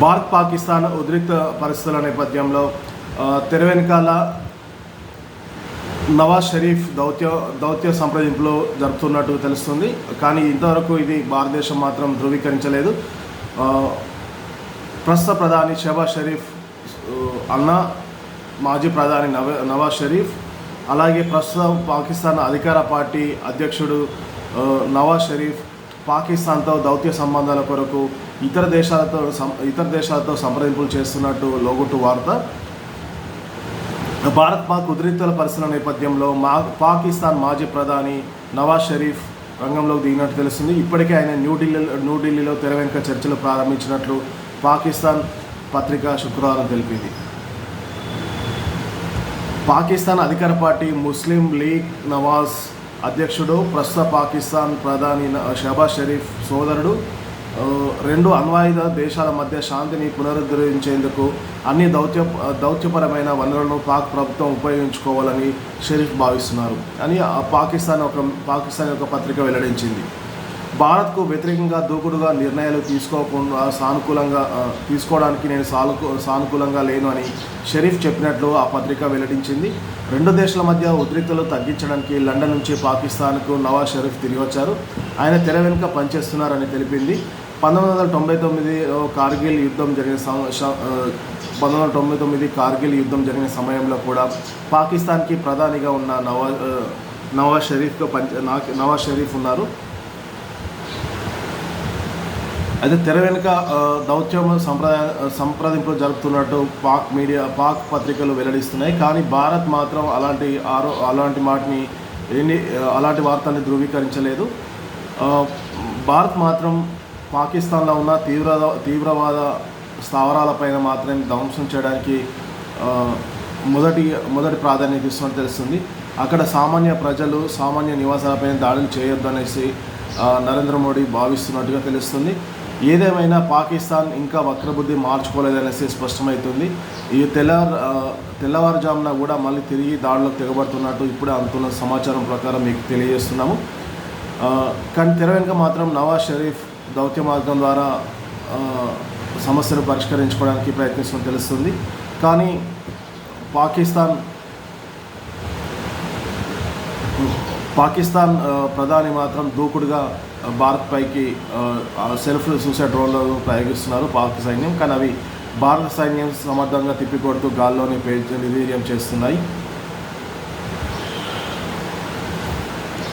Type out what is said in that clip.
భారత్ పాకిస్తాన్ ఉద్రిక్త పరిస్థితుల నేపథ్యంలో తెర వెనకాల నవాజ్ షరీఫ్ దౌత్య దౌత్య సంప్రదింపులో జరుపుతున్నట్టు తెలుస్తుంది. కానీ ఇంతవరకు ఇది భారతదేశం మాత్రం ధృవీకరించలేదు. ప్రస్తుత ప్రధాని షహబాజ్ షరీఫ్ అన్న మాజీ ప్రధాని నవ నవాజ్ షరీఫ్ అలాగే ప్రస్తుతం పాకిస్తాన్ అధికార పార్టీ అధ్యక్షుడు నవాజ్ షరీఫ్ పాకిస్తాన్తో దౌత్య సంబంధాల కొరకు ఇతర దేశాలతో సం- ఇతర దేశాలతో సంప్రదింపులు చేస్తున్నట్టు లోగొట్టు వార్త. భారత్ పాక్ ఉద్రిక్తల పరిస్థితుల నేపథ్యంలో మా పాకిస్తాన్ మాజీ ప్రధాని నవాజ్ షరీఫ్ రంగంలోకి దిగినట్టు తెలుస్తుంది. ఇప్పటికే ఆయన న్యూఢిల్లీలో న్యూఢిల్లీలో తెర వెనుక చర్చలు ప్రారంభించినట్లు పాకిస్తాన్ పత్రిక శుక్రవారం తెలిపింది. పాకిస్తాన్ అధికార పార్టీ ముస్లిం లీగ్ నవాజ్ అధ్యక్షుడు ప్రస్తుత పాకిస్తాన్ ప్రధాని షహబాజ్ షరీఫ్ సోదరుడు రెండు అణ్వాయుధ దేశాల మధ్య శాంతిని పునరుద్ధరించేందుకు అన్ని దౌత్య దౌత్యపరమైన వనరులను పాక్ ప్రభుత్వం ఉపయోగించుకోవాలని షరీఫ్ భావిస్తున్నారు అని పాకిస్తాన్ ఒక పాకిస్తాన్ యొక్క పత్రిక వెల్లడించింది. భారత్కు వ్యతిరేకంగా దూకుడుగా నిర్ణయాలు తీసుకోకుండా సానుకూలంగా తీసుకోవడానికి నేను సానుకూ సానుకూలంగా లేను అని షరీఫ్ చెప్పినట్లు ఆ పత్రిక వెల్లడించింది. రెండు దేశాల మధ్య ఉద్రిక్తలు తగ్గించడానికి లండన్ నుంచి పాకిస్తాన్కు నవాజ్ షరీఫ్ తిరిగి వచ్చారు ఆయన తెర వెనుక పనిచేస్తున్నారని తెలిపింది. పంతొమ్మిది వందల తొంభై తొమ్మిది కార్గిల్ యుద్ధం జరిగిన సం- పంతొమ్మిది వందల తొంభై తొమ్మిది కార్గిల్ యుద్ధం జరిగిన సమయంలో కూడా పాకిస్తాన్కి ప్రధానిగా ఉన్న నవాజ్ నవాజ్ షరీఫ్గా పని నవాజ్ షరీఫ్ ఉన్నారు. అయితే తెర వెనుక దౌత్యం సంప్రదాయ సంప్రదింపులు జరుపుతున్నట్టు పాక్ మీడియా పాక్ పత్రికలు వెల్లడిస్తున్నాయి. కానీ భారత్ మాత్రం అలాంటి ఆరో అలాంటి మాటని ఎన్ని అలాంటి వార్తల్ని ధృవీకరించలేదు. భారత్ మాత్రం పాకిస్తాన్లో ఉన్న తీవ్ర తీవ్రవాద స్థావరాలపైన మాత్రమే ధ్వంసం చేయడానికి మొదటి మొదటి ప్రాధాన్యత ఇస్తున్నట్టు తెలుస్తుంది. అక్కడ సామాన్య ప్రజలు సామాన్య నివాసాలపైన దాడులు చేయొద్దు అనేసి నరేంద్ర మోడీ భావిస్తున్నట్టుగా తెలుస్తుంది. ఏదేమైనా పాకిస్తాన్ ఇంకా వక్రబుద్ధి మార్చుకోలేదనేసి స్పష్టమవుతుంది ఈ తెల్లవారు తెల్లవారుజామున కూడా మళ్ళీ తిరిగి దాడిలోకి తెగబడుతున్నట్టు ఇప్పుడే అందుతున్న సమాచారం ప్రకారం మీకు తెలియజేస్తున్నాము. కానీ తెర వెనుక మాత్రం నవాజ్ షరీఫ్ దౌత్య మార్గం ద్వారా సమస్యను పరిష్కరించుకోవడానికి ప్రయత్నిస్తున్న తెలుస్తుంది. కానీ పాకిస్తాన్ పాకిస్తాన్ ప్రధాని మాత్రం దూకుడుగా భారత్ పైకి సెల్ఫ్ సూసైడ్ డ్రోన్లను ప్రయోగిస్తున్నారు పాక్ సైన్యం. కానీ అవి భారత సైన్యం సమర్థంగా తిప్పికొడుతూ గాల్లోనే పేర్చి నిర్వీర్యం చేస్తున్నాయి.